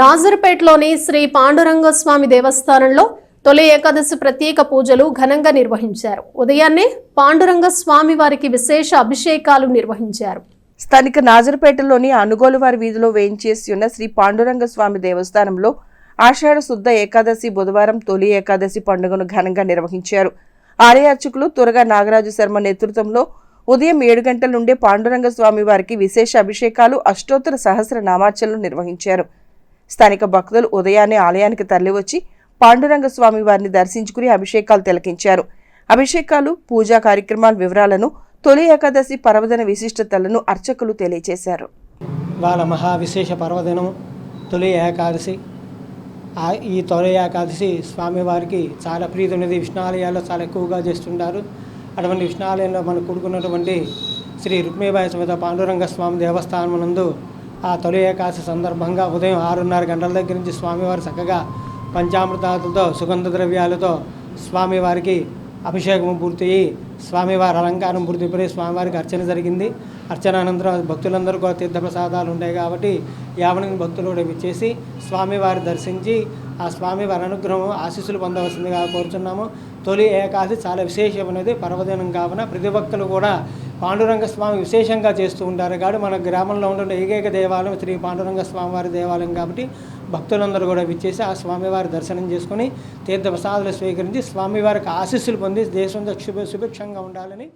నాజర్పేటలోని శ్రీ పాండురంగ స్వామి దేవస్థానంలో తొలి ఏకాదశి ప్రత్యేక పూజలు ఘనంగా నిర్వహించారు. ఉదయాన్నే పాండురంగ స్వామి వారికి విశేష అభిషేకాలు నిర్వహించారు. స్థానిక నాజర్పేటలోని అనుగోలువారి వీధిలో వేయించేసి ఉన్న శ్రీ పాండురంగ స్వామి దేవస్థానంలో ఆషాఢ శుద్ధ ఏకాదశి బుధవారం తొలి ఏకాదశి పండుగను ఘనంగా నిర్వహించారు. ఆలయ అర్చకులు త్వరగా నాగరాజు శర్మ నేతృత్వంలో ఉదయం ఏడు గంటల నుండే పాండురంగ స్వామి వారికి విశేష అభిషేకాలు అష్టోత్తర సహస్ర నామార్చనలు నిర్వహించారు. స్థానిక భక్తులు ఉదయాన్నే ఆలయానికి తరలివచ్చి పాండురంగ స్వామి వారిని దర్శించుకుని అభిషేకాలు తిలకించారు. అభిషేకాలు పూజా కార్యక్రమాల వివరాలను తొలి ఏకాదశి పర్వదిన విశిష్టతలను అర్చకులు తెలియజేశారు వాళ్ళ మహా విశేష పర్వదినం తొలి ఏకాదశి. ఈ తొలి ఏకాదశి స్వామివారికి చాలా ప్రీతి ఉన్నది విష్ణాలయాల్లో చాలా ఎక్కువగా చేస్తుంటారు. అటువంటి విష్ణాలయంలో మనం కూడుకున్నటువంటి శ్రీ రుక్మిబాయి సమేత పాండురంగ స్వామి దేవస్థానం నందు ఆ తొలి ఏకాశ సందర్భంగా ఉదయం ఆరున్నర గంటల దగ్గర నుంచి స్వామివారు చక్కగా పంచామృతాలతో సుగంధ ద్రవ్యాలతో స్వామివారికి అభిషేకం పూర్తయి స్వామివారి అలంకారం పూర్తిపడి స్వామివారికి అర్చన జరిగింది. అర్చన అనంతరం భక్తులందరూ కూడా తీర్థప్రసాదాలు ఉంటాయి కాబట్టి యావన భక్తులు కూడా ఇచ్చేసి స్వామివారి దర్శించి ఆ స్వామివారి అనుగ్రహం ఆశీస్సులు పొందవలసిందిగా కోరుచున్నాము. తొలి ఏకాశి చాలా విశేషమైనది. పర్వదినం కావున ప్రతి భక్తులు కూడా పాండురంగ స్వామి విశేషంగా చేస్తూ ఉంటారు. కాబట్టి మన గ్రామంలో ఉండే ఏకైక దేవాలయం శ్రీ పాండురంగ స్వామివారి దేవాలయం కాబట్టి భక్తులందరూ కూడా విచ్చేసి ఆ స్వామివారి దర్శనం చేసుకుని తీర్థ ప్రసాదాలు స్వీకరించి స్వామివారికి ఆశీస్సులు పొంది దేశంతో శుభ సుభిక్షంగా ఉండాలని